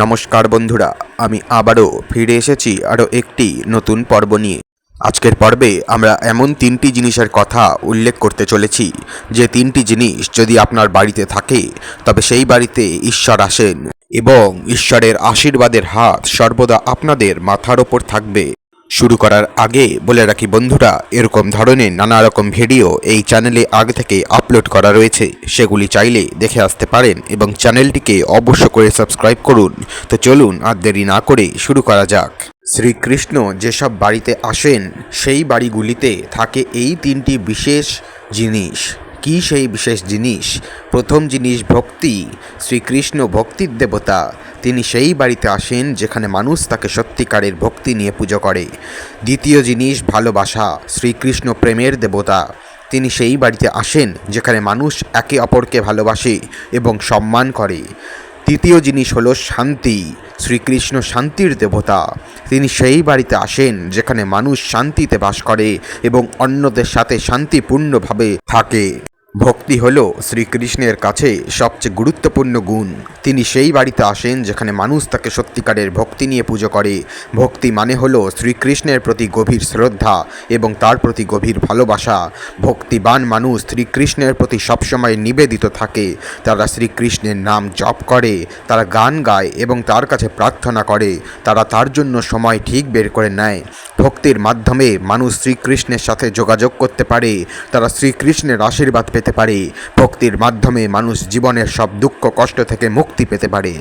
নমস্কার বন্ধুরা, আমি আবারও ফিরে এসেছি আরও একটি নতুন পর্ব নিয়ে। আজকের পর্বে আমরা এমন তিনটি জিনিসের কথা উল্লেখ করতে চলেছি। যে তিনটি জিনিস যদি আপনার বাড়িতে থাকে, তবে সেই বাড়িতে ঈশ্বর আসেন এবং ঈশ্বরের আশীর্বাদের হাত সর্বদা আপনাদের মাথার ওপর থাকবে। শুরু করার আগে বলে রাখি বন্ধুরা, এরকম ধরনের নানা রকম ভিডিও এই চ্যানেলে আগে থেকে আপলোড করা রয়েছে। সেগুলি চাইলে দেখে আসতে পারেন এবং চ্যানেলটিকে অবশ্য করে সাবস্ক্রাইব করুন। তো চলুন আর দেরি না করে শুরু করা যাক। শ্রীকৃষ্ণ যেসব বাড়িতে আসেন, সেই বাড়িগুলিতে থাকে এই তিনটি বিশেষ জিনিস। কি সেই বিশেষ জিনিস? প্রথম জিনিস ভক্তি। শ্রীকৃষ্ণ ভক্তির দেবতা। তিনি সেই বাড়িতে আসেন যেখানে মানুষ তাকে সত্যিকারের ভক্তি নিয়ে পুজো করে। দ্বিতীয় জিনিস ভালোবাসা, শ্রীকৃষ্ণ প্রেমের দেবতা। তিনি সেই বাড়িতে আসেন যেখানে মানুষ একে অপরকে ভালোবাসে এবং সম্মান করে। তৃতীয় জিনিস হলো শান্তি। শ্রীকৃষ্ণ শান্তির দেবতা। তিনি সেই বাড়িতে আসেন যেখানে মানুষ শান্তিতে বাস করে এবং অন্যদের সাথে শান্তিপূর্ণভাবে থাকে। ভক্তি হল শ্রীকৃষ্ণের কাছে সবচেয়ে গুরুত্বপূর্ণ গুণ। তিনি সেই বাড়িতে আসেন যেখানে মানুষ তাকে সত্যিকারের ভক্তি নিয়ে পুজো করে। ভক্তি মানে হল শ্রীকৃষ্ণের প্রতি গভীর শ্রদ্ধা এবং তার প্রতি গভীর ভালোবাসা। ভক্তিবান মানুষ শ্রীকৃষ্ণের প্রতি সবসময় নিবেদিত থাকে। তারা শ্রীকৃষ্ণের নাম জপ করে, তারা গান গায় এবং তার কাছে প্রার্থনা করে। তারা তার জন্য সময় ঠিক বের করে নেয়। ভক্তির মাধ্যমে মানুষ শ্রীকৃষ্ণের সাথে যোগাযোগ করতে পারে। তারা শ্রীকৃষ্ণের আশীর্বাদ পেতে পারে। ভক্তির মাধ্যমে মানুষ জীবনের সব দুঃখ, কষ্ট থেকে মুক্তি পেতে পারে।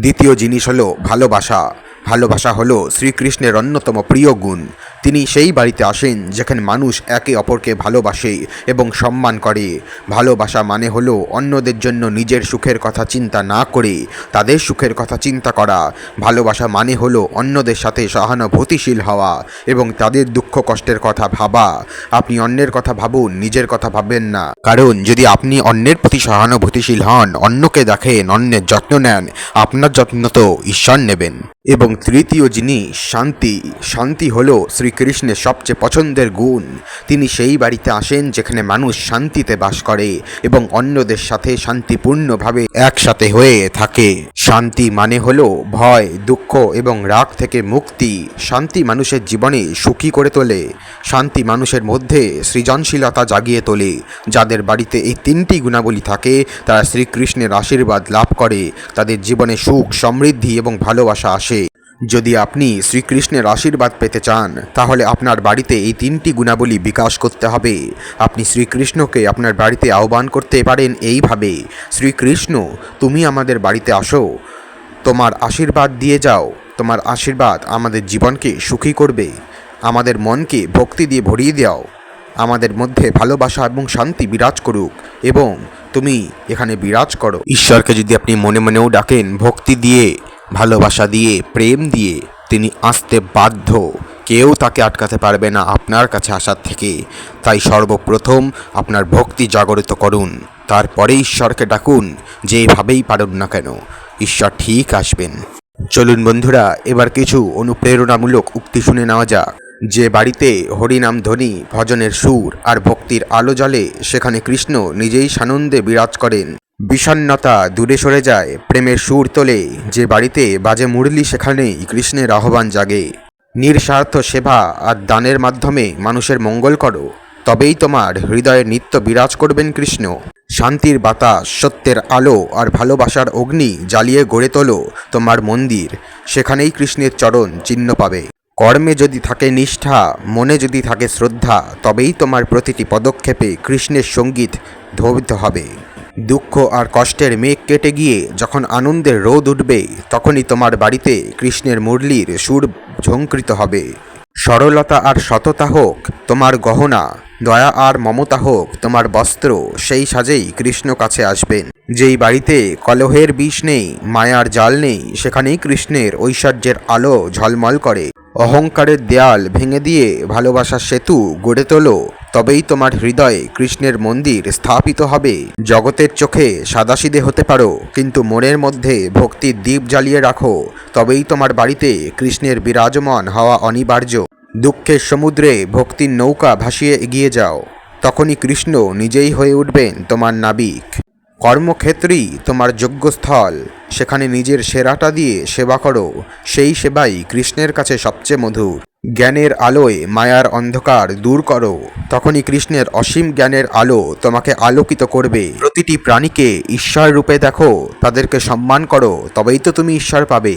দ্বিতীয় জিনিস হলো ভালোবাসা। ভালোবাসা হলো শ্রীকৃষ্ণের অন্যতম প্রিয় গুণ। তিনি সেই বাড়িতে আসেন যেখানে মানুষ একে অপরকে ভালোবাসে এবং সম্মান করে। ভালোবাসা মানে হলো অন্যদের জন্য নিজের সুখের কথা চিন্তা না করে তাদের সুখের কথা চিন্তা করা। ভালোবাসা মানে হলো অন্যদের সাথে সহানুভূতিশীল হওয়া এবং তাদের দুঃখ কষ্টের কথা ভাবা। আপনি অন্যের কথা ভাবুন, নিজের কথা ভাববেন না। কারণ যদি আপনি অন্যের প্রতি সহানুভূতিশীল হন, অন্যকে দেখেন, অন্যের যত্ন নেন, আপনার যত্ন তো ঈশ্বর নেবেন। এবং তৃতীয় জিনিস শান্তি শান্তি হল শ্রীকৃষ্ণের সবচেয়ে পছন্দের গুণ। তিনি সেই বাড়িতে আসেন যেখানে মানুষ শান্তিতে বাস করে এবং অন্যদের সাথে শান্তিপূর্ণভাবে একসাথে হয়ে থাকে। শান্তি মানে হল ভয়, দুঃখ এবং রাগ থেকে মুক্তি। শান্তি মানুষের জীবনে সুখী করে তোলে। শান্তি মানুষের মধ্যে সৃজনশীলতা জাগিয়ে তোলে। যাদের বাড়িতে এই তিনটি গুণাবলী থাকে, তারা শ্রীকৃষ্ণের আশীর্বাদ লাভ করে। তাদের জীবনে সুখ, সমৃদ্ধি এবং ভালোবাসা আসে। যদি আপনি শ্রীকৃষ্ণের আশীর্বাদ পেতে চান, তাহলে আপনার বাড়িতে এই তিনটি গুণাবলী বিকাশ করতে হবে। আপনি শ্রীকৃষ্ণকে আপনার বাড়িতে আহ্বান করতে পারেন এইভাবে, শ্রীকৃষ্ণ, তুমি আমাদের বাড়িতে আসো। তোমার আশীর্বাদ দিয়ে যাও। তোমার আশীর্বাদ আমাদের জীবনকে সুখী করবে। আমাদের মনকে ভক্তি দিয়ে ভরিয়ে দাও। আমাদের মধ্যে ভালোবাসা এবং শান্তি বিরাজ করুক এবং তুমি এখানে বিরাজ করো। ঈশ্বরকে যদি আপনি মনে মনেও ডাকেন, ভক্তি দিয়ে ভালোবাসা দিয়ে, প্রেম দিয়ে তিনি আসতে বাধ্য। কেউ তাকে আটকাতে পারবে না আপনার কাছে আসার থেকে। তাই সর্বপ্রথম আপনার ভক্তি জাগরিত করুন। তারপরে ঈশ্বরকে ডাকুন যেভাবেই পারুন না কেন। ঈশ্বর ঠিক আসবেন। চলুন বন্ধুরা, এবার কিছু অনুপ্রেরণামূলক উক্তি শুনে নেওয়া যাক। যে বাড়িতে হরিনাম ধ্বনি, ভজনের সুর আর ভক্তির আলো জ্বলে, সেখানে কৃষ্ণ নিজেই সানন্দে বিরাজ করেন। বিষণ্নতা দূরে সরে যায় প্রেমের সুর তোলে। যে বাড়িতে বাজে মুরলি সেখানেই কৃষ্ণের আহ্বান জাগে। নিঃস্বার্থ সেবা আর দানের মাধ্যমে মানুষের মঙ্গল করো। তবেই তোমার হৃদয়ে নিত্য বিরাজ করবেন কৃষ্ণ। শান্তির বাতাস, সত্যের আলো আর ভালোবাসার অগ্নি জ্বালিয়ে গড়ে তোলো তোমার মন্দির। সেখানেই কৃষ্ণের চরণ চিহ্ন পাবে। কর্মে যদি থাকে নিষ্ঠা, মনে যদি থাকে শ্রদ্ধা, তবেই তোমার প্রতিটি পদক্ষেপে কৃষ্ণের সংগীত ধ্ববিত হবে। দুঃখ আর কষ্টের মেঘ কেটে গিয়ে যখন আনন্দের রোদ উঠবে, তখনই তোমার বাড়িতে কৃষ্ণের মুরলির সুর ঝঙ্কৃত হবে। সরলতা আর সততা হোক, তোমার গহনা, দয়া আর মমতা হোক, তোমার বস্ত্র, সেই সাজেই কৃষ্ণ কাছে আসবেন। যেই বাড়িতে কলহের বিষ নেই, মায়ার জাল নেই, সেখানেই কৃষ্ণের ঐশ্বর্যের আলো ঝলমল করে। অহংকারের দেয়াল ভেঙে দিয়ে ভালোবাসার সেতু গড়ে তোলো তবেই তোমার হৃদয়ে কৃষ্ণের মন্দির স্থাপিত হবে। জগতের চোখে সাদাসিদে হতে পারো, কিন্তু মনের মধ্যে ভক্তির দ্বীপ জ্বালিয়ে রাখো, তবেই তোমার বাড়িতে কৃষ্ণের বিরাজমান হওয়া অনিবার্য। দুঃখের সমুদ্রে ভক্তির নৌকা ভাসিয়ে এগিয়ে যাও, তখনই কৃষ্ণ নিজেই হয়ে উঠবেন তোমার নাবিক। কর্মক্ষেত্রেই তোমার যোগ্যস্থল সেখানে নিজের সেরাটা দিয়ে সেবা করো, সেই সেবাই কৃষ্ণের কাছে সবচেয়ে মধুর। জ্ঞানের আলোয় মায়ার অন্ধকার দূর করো। তখনই কৃষ্ণের অসীম জ্ঞানের আলো তোমাকে আলোকিত করবে। প্রতিটি প্রাণীকে ঈশ্বর রূপে দেখো, তাদেরকে সম্মান করো, তবেই তো তুমি ঈশ্বর পাবে।